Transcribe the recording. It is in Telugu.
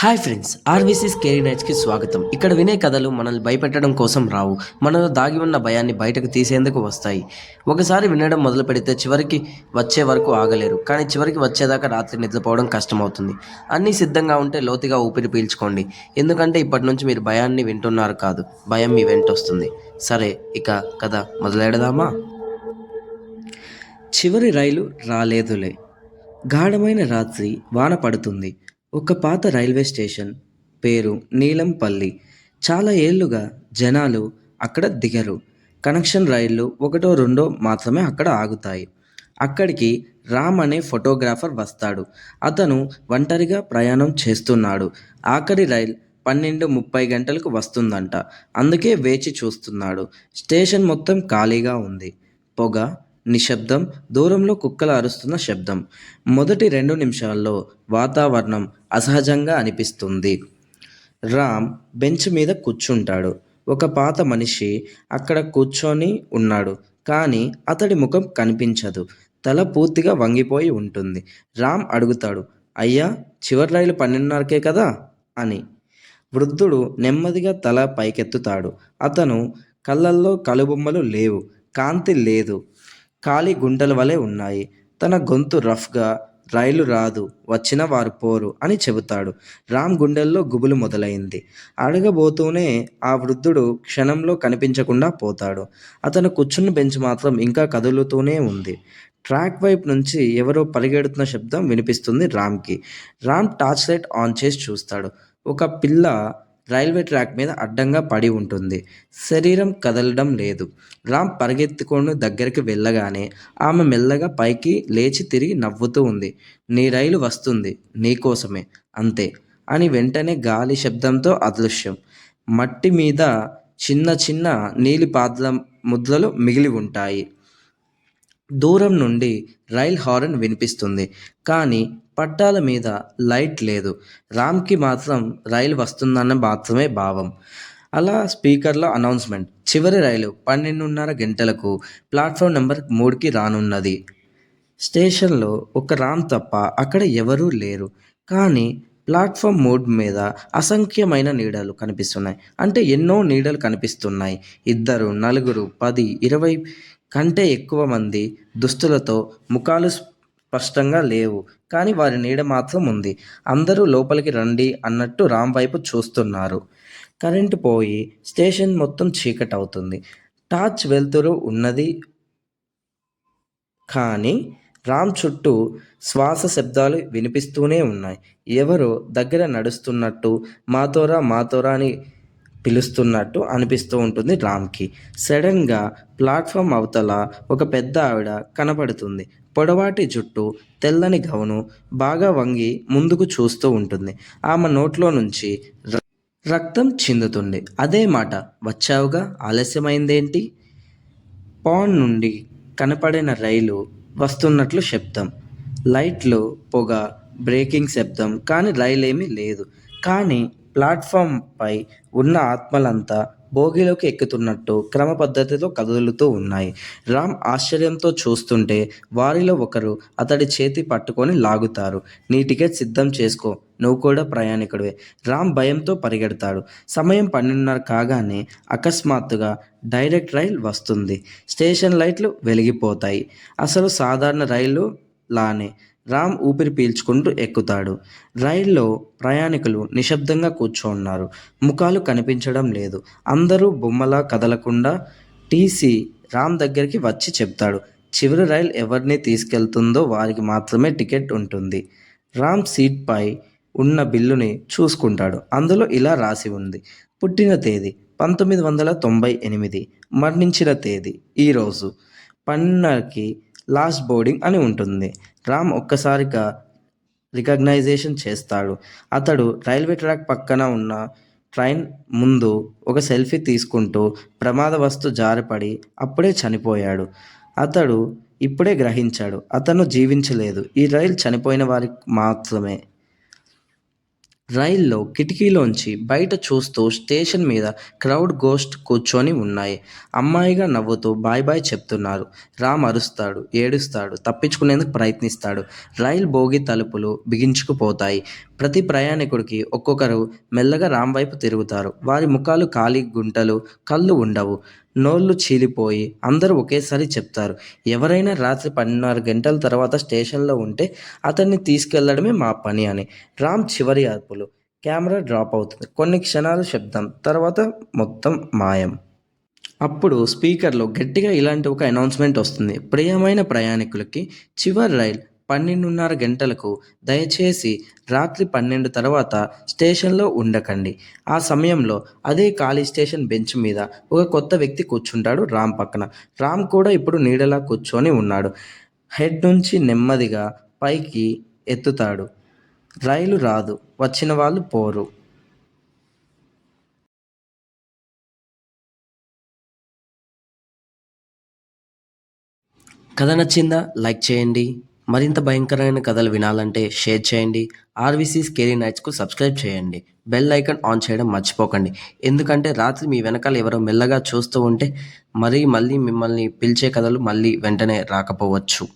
హాయ్ ఫ్రెండ్స్ ఆర్వీసీస్ కేరీ నైట్స్కి స్వాగతం. ఇక్కడ వినే కథలు మనల్ని భయపెట్టడం కోసం రావు. మనలో దాగి ఉన్న భయాన్ని బయటకు తీసేందుకు వస్తాయి. ఒకసారి వినడం మొదలు పెడితే చివరికి వచ్చే వరకు ఆగలేరు. కానీ చివరికి వచ్చేదాకా రాత్రి నిద్రపోవడం కష్టమవుతుంది. అన్నీ సిద్ధంగా ఉంటే లోతుగా ఊపిరి పీల్చుకోండి. ఎందుకంటే ఇప్పటి నుంచి మీరు భయాన్ని వింటున్నారు కాదు. భయం మీ వెంట వస్తుంది. సరే ఇక కథ మొదలెడదామా? చివరి రైలు రాలేదులే. గాఢమైన రాత్రి వాన పడుతుంది. ఒక పాత రైల్వే స్టేషన్ పేరు నీలంపల్లి. చాలా ఏళ్ళుగా జనాలు అక్కడ దిగరు. కనెక్షన్ రైళ్ళు ఒకటో రెండో మాత్రమే అక్కడ ఆగుతాయి. అక్కడికి రామ్ అనే ఫోటోగ్రాఫర్ వస్తాడు. అతను ఒంటరిగా ప్రయాణం చేస్తున్నాడు. ఆఖరి రైల్ పన్నెండు ముప్పై గంటలకు వస్తుందంట. అందుకే వేచి చూస్తున్నాడు. స్టేషన్ మొత్తం ఖాళీగా ఉంది. పొగ నిశ్శబ్దం దూరంలో కుక్కలు అరుస్తున్న శబ్దం. మొదటి రెండు నిమిషాల్లో వాతావరణం అసహజంగా అనిపిస్తుంది. రామ్ బెంచ్ మీద కూర్చుంటాడు. ఒక పాత మనిషి అక్కడ కూర్చొని ఉన్నాడు. కానీ అతడి ముఖం కనిపించదు. తల పూర్తిగా వంగిపోయి ఉంటుంది. రామ్ అడుగుతాడు అయ్యా చివరి రైలు పన్నెండున్నరకే కదా? అని. వృద్ధుడు నెమ్మదిగా తల పైకెత్తుతాడు. అతను కళ్ళల్లో కలుబొమ్మలు లేవు. కాంతి లేదు. ఖాళీ గుంటల వలె ఉన్నాయి. తన గొంతు రఫ్గా రైలు రాదు వచ్చిన వారు పోరు అని చెబుతాడు. రామ్ గుండెల్లో గుబులు మొదలైంది. అడగబోతూనే ఆ వృద్ధుడు క్షణంలో కనిపించకుండా పోతాడు. అతను కూర్చున్న బెంచ్ మాత్రం ఇంకా కదులుతూనే ఉంది. ట్రాక్ వైపు నుంచి ఎవరో పరిగెడుతున్న శబ్దం వినిపిస్తుంది రామ్కి. రామ్ టార్చ్ లైట్ ఆన్ చేసి చూస్తాడు. ఒక పిల్ల రైల్వే ట్రాక్ మీద అడ్డంగా పడి ఉంటుంది. శరీరం కదలడం లేదు. రామ్ పరిగెత్తుకొని దగ్గరికి వెళ్ళగానే ఆమె మెల్లగా పైకి లేచి తిరిగి నవ్వుతూ ఉంది. నీ రైలు వస్తుంది. నీకోసమే అంతే అని వెంటనే గాలి శబ్దంతో అదృశ్యం. మట్టి మీద చిన్న చిన్న నీలి పాదల ముద్రలు మిగిలి ఉంటాయి. దూరం నుండి రైల్ హారన్ వినిపిస్తుంది. కానీ పట్టాల మీద లైట్ లేదు. రామ్కి మాత్రం రైలు వస్తుందన్న మాత్రమే భావం. అలా స్పీకర్లో అనౌన్స్మెంట్. చివరి రైలు పన్నెండున్నర గంటలకు ప్లాట్ఫామ్ నెంబర్ మూడుకి రానున్నది. స్టేషన్లో ఒక రామ్ తప్ప అక్కడ ఎవరూ లేరు. కానీ ప్లాట్ఫామ్ మూడ్ మీద అసంఖ్యమైన నీడలు కనిపిస్తున్నాయి. అంటే ఎన్నో నీడలు కనిపిస్తున్నాయి. ఇద్దరు నలుగురు పది ఇరవై కంటే ఎక్కువ మంది దుస్తులతో ముఖాలు స్పష్టంగా లేవు. కానీ వారి నీడ మాత్రం ఉంది. అందరూ లోపలికి రండి అన్నట్టు రామ్ వైపు చూస్తున్నారు. కరెంటు పోయి స్టేషన్ మొత్తం చీకటి అవుతుంది టార్చ్ వెలుతురు ఉన్నది. కానీ రామ్ చుట్టూ శ్వాస శబ్దాలు వినిపిస్తూనే ఉన్నాయి. ఎవరో దగ్గర నడుస్తున్నట్టు మాతోరా మాతోరా అని పిలుస్తున్నట్టు అనిపిస్తూ ఉంటుంది రామ్కి. సడన్గా ప్లాట్ఫామ్ అవతల ఒక పెద్ద ఆవిడ కనపడుతుంది. పొడవాటి జుట్టు తెల్లని గౌను బాగా వంగి ముందుకు చూస్తూ ఉంటుంది. ఆమె నోట్లో నుంచి రక్తం చిందుతుంది. అదే మాట వచ్చావుగా? ఆలస్యమైందేంటి? పాన్ నుండి కనపడిన రైలు వస్తున్నట్లు శబ్దం. లైట్లు పొగ బ్రేకింగ్ శబ్దం కానీ రైలేమీ లేదు. కానీ ప్లాట్ఫామ్పై ఉన్న ఆత్మలంతా భోగిలోకి ఎక్కుతున్నట్టు క్రమ పద్ధతితో కదులుతూ ఉన్నాయి. రామ్ ఆశ్చర్యంతో చూస్తుంటే వారిలో ఒకరు అతడి చేతి పట్టుకొని లాగుతారు. నీ టికెట్ సిద్ధం చేసుకో నువ్వు కూడా ప్రయాణికుడివే. రామ్ భయంతో పరిగెడతాడు. సమయం పన్నెండున్నర కాగానే అకస్మాత్తుగా డైరెక్ట్ రైల్ వస్తుంది. స్టేషన్ లైట్లు వెలిగిపోతాయి. అసలు సాధారణ రైలు లానే రామ్ ఊపిరి పీల్చుకుంటూ ఎక్కుతాడు. రైల్లో ప్రయాణికులు నిశ్శబ్దంగా కూర్చోన్నారు. ముఖాలు కనిపించడం లేదు. అందరూ బొమ్మలా కదలకుండా టీసీ రామ్ దగ్గరికి వచ్చి చెప్తాడు. చివరి రైలు ఎవరిని తీసుకెళ్తుందో వారికి మాత్రమే టికెట్ ఉంటుంది. రామ్ సీట్పై ఉన్న బిల్లుని చూసుకుంటాడు. అందులో ఇలా రాసి ఉంది. పుట్టిన తేదీ పంతొమ్మిది వందల తొంభై ఎనిమిది. మరణించిన తేదీ ఈరోజు పన్నకి లాస్ట్ బోర్డింగ్ అని ఉంటుంది. రామ్ ఒక్కసారిగా రికగ్నైజేషన్ చేస్తాడు. అతడు రైల్వే ట్రాక్ పక్కన ఉన్న ట్రైన్ ముందు ఒక సెల్ఫీ తీసుకుంటూ ప్రమాదవస్తు జారిపడి అప్పుడే చనిపోయాడు. అతడు ఇప్పుడే గ్రహించాడు అతను జీవించలేదు. ఈ రైలు చనిపోయిన వారికి మాత్రమే. రైల్లో కిటికీలోంచి బయట చూస్తూ స్టేషన్ మీద క్రౌడ్ గోస్ట్ కూర్చొని ఉన్నాయి. అమ్మాయిగా నవ్వుతూ బాయ్ బాయ్ చెప్తున్నారు. రామ్ అరుస్తాడు ఏడుస్తాడు తప్పించుకునేందుకు ప్రయత్నిస్తాడు. రైలు బోగి తలుపులు బిగించుకుపోతాయి. ప్రతి ప్రయాణికుడికి ఒక్కొక్కరు మెల్లగా రామ్ వైపు తిరుగుతారు. వారి ముఖాలు ఖాళీ గుంటలు కళ్ళు ఉండవు. నోళ్ళు చీలిపోయి అందరూ ఒకేసారి చెప్తారు. ఎవరైనా రాత్రి పన్నెండున్నర గంటల తర్వాత స్టేషన్లో ఉంటే అతన్ని తీసుకెళ్ళడమే మా పని అని. రామ్ చివరి అరుపులు. కెమెరా డ్రాప్ అవుతుంది. కొన్ని క్షణాలు శబ్దం. తర్వాత మొత్తం మాయం. అప్పుడు స్పీకర్లో గట్టిగా ఇలాంటి ఒక అనౌన్స్మెంట్ వస్తుంది. ప్రియమైన ప్రయాణికులకి చివరి రైల్. పన్నెండున్నర గంటలకు దయచేసి రాత్రి పన్నెండు తర్వాత స్టేషన్లో ఉండకండి. ఆ సమయంలో అదే ఖాళీ స్టేషన్ బెంచ్ మీద ఒక కొత్త వ్యక్తి కూర్చుంటాడు రామ్ పక్కన. రామ్ కూడా ఇప్పుడు నీడలా కూర్చొని ఉన్నాడు. హెడ్ నుంచి నెమ్మదిగా పైకి ఎత్తుతాడు. రైలు రాదు. వచ్చిన వాళ్ళు పోరు. కథ నచ్చిందా? లైక్ చేయండి. మరింత భయంకరమైన కథలు వినాలంటే షేర్ చేయండి. ఆర్వీసీ స్కేరీ నైట్స్కు సబ్స్క్రైబ్ చేయండి. బెల్ ఐకాన్ ఆన్ చేయడం మర్చిపోకండి. ఎందుకంటే రాత్రి మీ వెనకాల ఎవరో మెల్లగా చూస్తూ ఉంటే మరీ మళ్ళీ మిమ్మల్ని పిలిచే కథలు మళ్ళీ వెంటనే రాకపోవచ్చు.